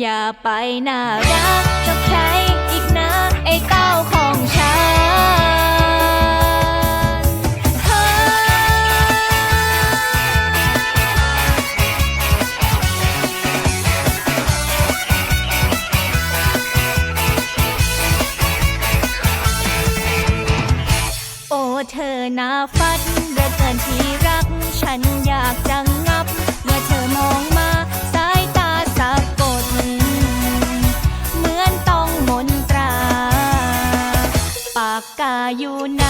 อย่าไปน่ารักกับใครอีกนะ ไอ้เต้าของฉันเฮ้ยโอ้เธอหน่าฟัดเหลือเกินที่รัก ฉันอยากจะงับ เมื่อเธอมอง อยู่ไหน